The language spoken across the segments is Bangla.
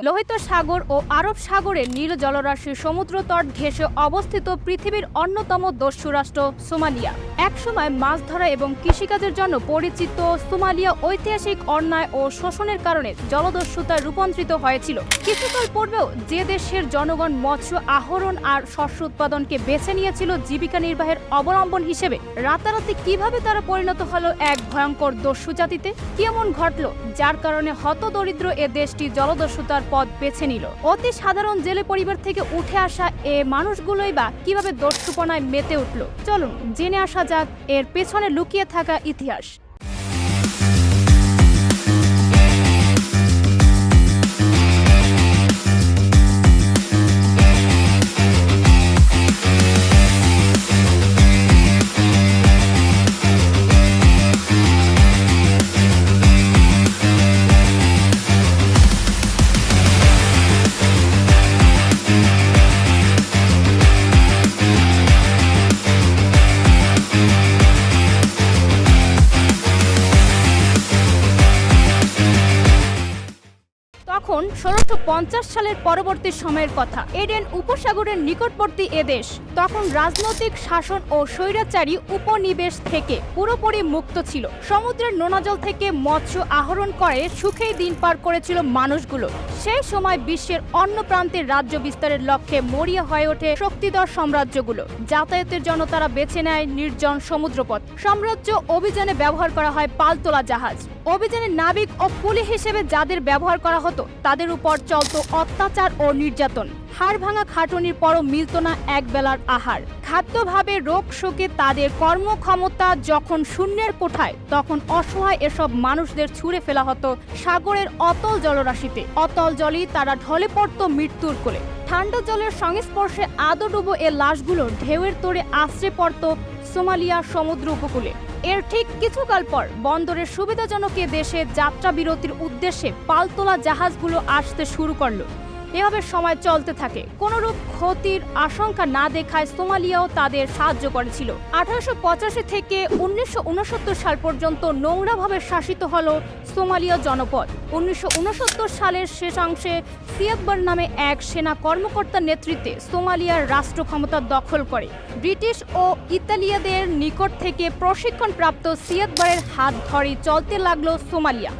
লোহিত সাগর ও আরব সাগরের নীল জলরাশির সমুদ্র তট ঘেঁষে অবস্থিত পৃথিবীর অন্যতম দস্যু রাষ্ট্র সোমালিয়া। একসময় মাছ ধরা এবং কৃষিকাজের জন্য পরিচিত সোমালিয়া ঐতিহাসিক অন্যায় ও শোষণের কারণে জলদস্যুতায় রূপান্তরিত হয়েছিল। কিছুকাল পূর্বেও যে দেশের জনগণ মৎস্য আহরণ আর শস্য উৎপাদনকে বেছে নিয়েছিল জীবিকা নির্বাহের অবলম্বন হিসেবে, রাতারাতি কীভাবে তারা পরিণত হলো এক ভয়ঙ্কর দস্যু জাতিতে? কি এমন ঘটলো যার কারণে হতদরিদ্র এ দেশটি জলদস্যুতার পথ বেছে নিল। অতি সাধারণ জেলে পরিবার থেকে উঠে আসা এ মানুষগুলোই বা কীভাবে দস্যুপনায় মেতে উঠল? চলুন জেনে আসা যাক এর পেছনে লুকিয়ে থাকা ইতিহাস। তখন পঞ্চাশ সালের পরবর্তী সময়ের কথা। এডেন উপসাগরের নিকটবর্তী এদেশ তখন রাজনৈতিক শাসন ও স্বৈরাচারী উপনিবেশ থেকে পুরোপুরি মুক্ত ছিল। সমুদ্রের নোনাজল থেকে মৎস্য আহরণ করে সুখেই দিন পার করেছিল মানুষগুলো। সেই সময় বিশ্বের অন্য প্রান্তের রাজ্য বিস্তারের লক্ষ্যে মরিয়া হয়ে ওঠে শক্তিধর সাম্রাজ্যগুলো। যাতায়াতের জন্য তারা বেছে নেয় নির্জন সমুদ্রপথ। সাম্রাজ্য অভিযানে ব্যবহার করা হয় পালতোলা জাহাজ। অভিযানে নাবিক ও পুলি হিসেবে যাদের ব্যবহার করা হতো, তাদের উপর চলত অত্যাচার ও নির্যাতন। হাড় ভাঙা খাটুনির পরও মিলত না এক বেলার আহার। খাদ্যভাবে রোগ শোকে তাদের কর্মক্ষমতা যখন শূন্যের কোঠায়, তখন অসহায় এসব মানুষদের ছুঁড়ে ফেলা হতো সাগরের অতল জলরাশিতে। অতল জলই তারা ঢলে পড়ত মৃত্যুর কোলে। ঠান্ডা জলের সংস্পর্শে আদো ডুবো এ লাশগুলো ঢেউয়ের তোড়ে আশ্রে পড়ত সোমালিয়া সমুদ্র উপকূলে। এর ঠিক কিছুকাল পর বন্দরের সুবিধাজনকে দেশে যাত্রা বিরতির উদ্দেশ্যে পালতোলা জাহাজগুলো আসতে শুরু করল। এভাবে সময় চলতে থাকে। কোনরূপ ক্ষতির আশঙ্কা না দেখায় সোমালিয়াও তাদের সাহায্য করেছিল। আঠারোশো পঁচাশি থেকে উনিশশো উনসত্তর সাল পর্যন্ত নোংরাভাবে শাসিত হল সোমালিয়া জনপদ। উনিশশো উনসত্তর সালের শেষাংশে সিয়াকবর নামে এক সেনা কর্মকর্তার নেতৃত্বে সোমালিয়ার রাষ্ট্র ক্ষমতা দখল করে। ব্রিটিশ ও ইতালিয়াদের নিকট থেকে প্রশিক্ষণপ্রাপ্ত সিয়াকবরের হাত ধরে চলতে লাগল সোমালিয়া।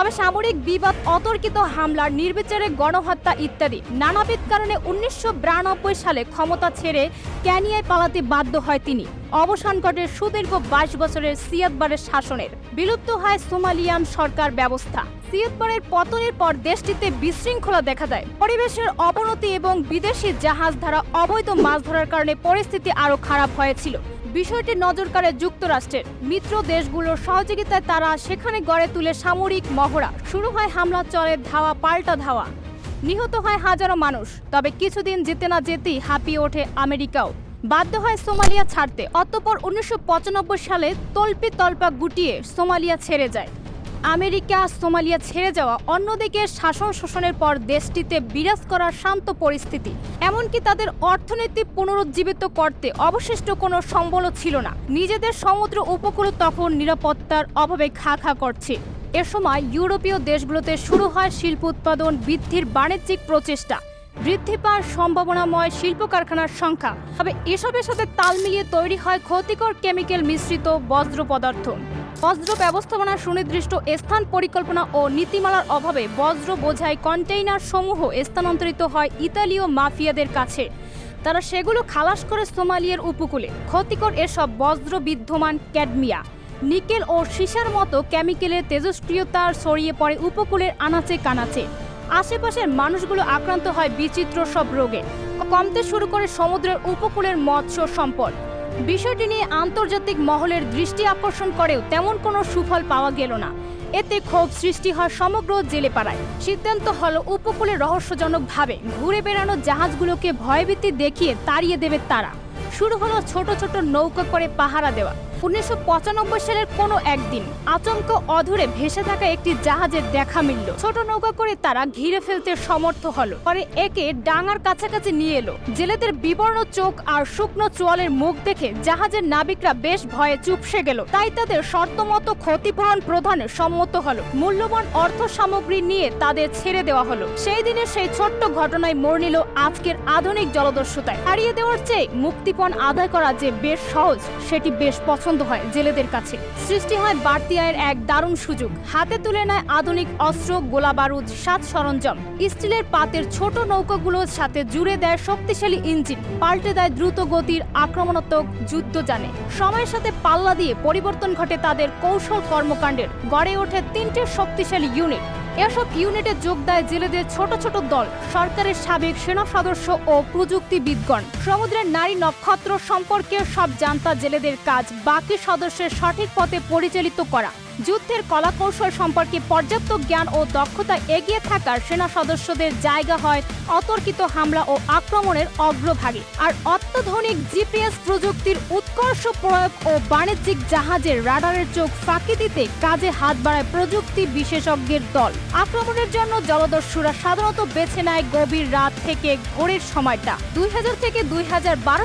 তবে সামরিক বিবাদ, অতর্কিত হামলার নির্বিচারে গণহত্যা ইত্যাদি। নানাবিধ কারণে উনিশশো বিরানব্বই সালে ক্ষমতা ছেড়ে ক্যানিয়ায় পালাতে বাধ্য হয় তিনি। অবসান ঘটে সুদীর্ঘ বাইশ বছরের সিয়াদবারের শাসনের। বিলুপ্ত হয় সোমালিয়ান সরকার ব্যবস্থা। সিয়াদবারের পতনের পর দেশটিতে বিশৃঙ্খলা দেখা দেয়। পরিবেশের অবনতি এবং বিদেশি জাহাজ দ্বারা অবৈধ মাছ ধরার কারণে পরিস্থিতি আরও খারাপ হয়েছিল। বিষয়টি নজর কাড়ে যুক্তরাষ্ট্রের। মিত্র দেশগুলোর সহযোগিতায় তারা সেখানে গড়ে তুলে সামরিক মহড়া। শুরু হয় হামলা চলে ধাওয়া, পাল্টা ধাওয়া। নিহত হয় হাজারো মানুষ, তবে কিছুদিন যেতে না যেতেই হাঁপিয়ে ওঠে আমেরিকাও। বাধ্য হয় সোমালিয়া ছাড়তে। অতপর উনিশশো পঁচানব্বই সালে তল্পে তল্পা গুটিয়ে সোমালিয়া ছেড়ে যায়। আমেরিকা, সোমালিয়া ছেড়ে যাওয়া অন্যদিকে শাসন শোষণের পর দেশটিতে বিরাজ করার শান্ত পরিস্থিতি। এমনকি তাদের অর্থনীতি পুনরুজ্জীবিত করতে অবশিষ্ট কোনো সম্বলও ছিল না। নিজেদের সমুদ্র উপকূল তখন নিরাপত্তার অভাবে খা খা করছে। এ সময় ইউরোপীয় দেশগুলোতে শুরু হয় শিল্প উৎপাদন বৃদ্ধির বাণিজ্যিক প্রচেষ্টা। বৃদ্ধি পাওয়ার সম্ভাবনাময় শিল্প কারখানার সংখ্যা। তবে এসবের সাথে তাল মিলিয়ে তৈরি হয় ক্ষতিকর কেমিক্যাল মিশ্রিত বজ্র পদার্থ। বজ্র ব্যবস্থাপনা সুনির্দিষ্ট স্থান পরিকল্পনা ও নীতিমালার অভাবে বজ্র বোঝাই কন্টেইনার সমূহ স্থানান্তরিত হয় ইতালীয় মাফিয়াদের কাছে। তারা সেগুলো খালাস করে সোমালিয়ার উপকূলে। ক্ষতিকর এসব বজ্র বিদ্যমান ক্যাডমিয়া। নিকেল ও সীসার মতো কেমিক্যালের তেজস্ক্রিয়তার ছড়িয়ে পড়ে উপকূলের আনাচে কানাচে। আশেপাশের মানুষগুলো আক্রান্ত হয় বিচিত্র সব রোগে। কমতে শুরু করে সমুদ্রের উপকূলের মৎস্য সম্পদ। বিষয়টি নিয়ে আন্তর্জাতিক মহলের দৃষ্টি আকর্ষণ করেও তেমন কোনো সুফল পাওয়া গেল না। এতে ক্ষোভ সৃষ্টি হয় সমগ্র জেলে পাড়ায় সিদ্ধান্ত হল উপকূলে রহস্যজনকভাবে ঘুরে বেড়ানো জাহাজগুলোকে ভয়ভীতি দেখিয়ে তাড়িয়ে দেবে তারা। শুরু হলো ছোট ছোট নৌকা করে পাহারা দেওয়া। উনিশশো পঁচানব্বই সালের কোনো একদিন আচমকা অধরে ভেসে থাকা একটি জাহাজের দেখা মিলল। ছোট নৌকা করে তারা ঘিরে ফেলতে সমর্থ হলো। পরে একে ডাঙার কাছাকাছি নিয়ে এলো। জেলেদের বিবর্ণ চোখ আর শুকনো চোয়ালের মুখ দেখে জাহাজের নাবিকরা বেশ ভয়ে চুপসে গেল। তাই তাদের শর্তমতো ক্ষতিপূরণ প্রদানে সম্মত হলো। মূল্যবান অর্থ সামগ্রী নিয়ে তাদের ছেড়ে দেওয়া হলো। সেই দিনের সেই ছোট্ট ঘটনায় মোড় নিল আজকের আধুনিক জলদস্যুতায়। হারিয়ে দেওয়ার চেয়ে মুক্তিপণ আদায় করা যে বেশ সহজ, সেটি বেশ পছন্দ হয় জেলেদের কাছে। সৃষ্টি হয় বাড়তি আয়ের এক দারুণ সুযোগ। হাতে তুলে নেয় আধুনিক অস্ত্র গোলা বারুদ সাত সরঞ্জাম। স্টিলের পাতের ছোট নৌকাগুলোর সাথে জুড়ে দেয় শক্তিশালী ইঞ্জিন। পাল্টে দেয় দ্রুত গতির আক্রমণাত্মক যুদ্ধ জানে সময়ের সাথে পাল্লা দিয়ে পরিবর্তন ঘটে তাদের কৌশল কর্মকাণ্ডের। গড়ে ওঠে তিনটে শক্তিশালী ইউনিট এসব ইউনিটে যোগ দেয় জেলেদের ছোট ছোট দল, সরকারের সাবেক সেনা সদস্য ও প্রযুক্তিবিদগণ। সমুদ্রের নারী নক্ষত্র সম্পর্কে সব জানতা জেলেদের কাজ, বাকি সদস্যের সঠিক পথে পরিচালিত করা। যুদ্ধের কলাকৌশল সম্পর্কে পর্যাপ্ত জ্ঞান ও দক্ষতা এগিয়ে থাকার সেনা সদস্যদের জায়গা হয় অতর্কিত হামলা ও আক্রমণের অগ্রভাগে। আর অত্যাধুনিক জিপিএস প্রযুক্তির উৎকর্ষ প্রয়োগ ও বাণিজ্যিক জাহাজের রাডারের চোখ ফাঁকি দিতে কাজে হাত বাড়ায় প্রযুক্তি বিশেষজ্ঞের দল। আক্রমণের জন্য জলদস্যুরা সাধারণত বেছে নেয় গভীর রাত থেকে ঘোরের সময়টা। দুই থেকে দুই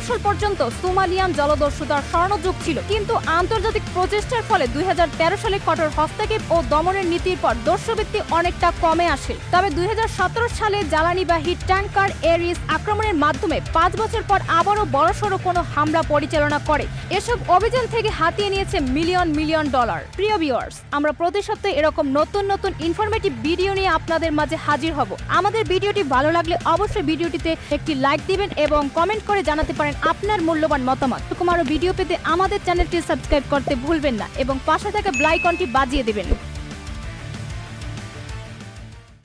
সাল পর্যন্ত সোমালিয়ান জলদস্যুতার স্বর্ণযুগ ছিল। কিন্তু আন্তর্জাতিক প্রচেষ্টার ফলে দুই হাজার তেরো সালে কঠোর হস্তক্ষেপ ও দমনের নীতির পর দস্যুবৃত্তি অনেকটা কমে আসে। তবে দুই হাজার সতেরো সালে জ্বালানিবাহী ট্যাঙ্কার এরিস আক্রমণের মাধ্যমে পাঁচ বছর পর আবারও বড়সড় কোনো হামলা পরিচালনা করে। এসব অভিযান থেকে হাতিয়ে নিয়েছে মিলিয়ন মিলিয়ন ডলার। প্রিয় ভিউয়ার্স, আমরা প্রতি সপ্তাহে এরকম নতুন নতুন ইনফরমেটিভ ভিডিও নিয়ে আপনাদের মাঝে হাজির হব। আমাদের ভিডিওটি ভালো লাগলে অবশ্যই ভিডিওটিতে একটি লাইক দিবেন এবং কমেন্ট করে জানাতে পারেন আপনার মূল্যবান মতামত। আরও ভিডিও পেতে আমাদের চ্যানেলটি সাবস্ক্রাইব করতে ভুলবেন না এবং পাশে থাকা ব্লাইকনটি বাজিয়ে দেবেন।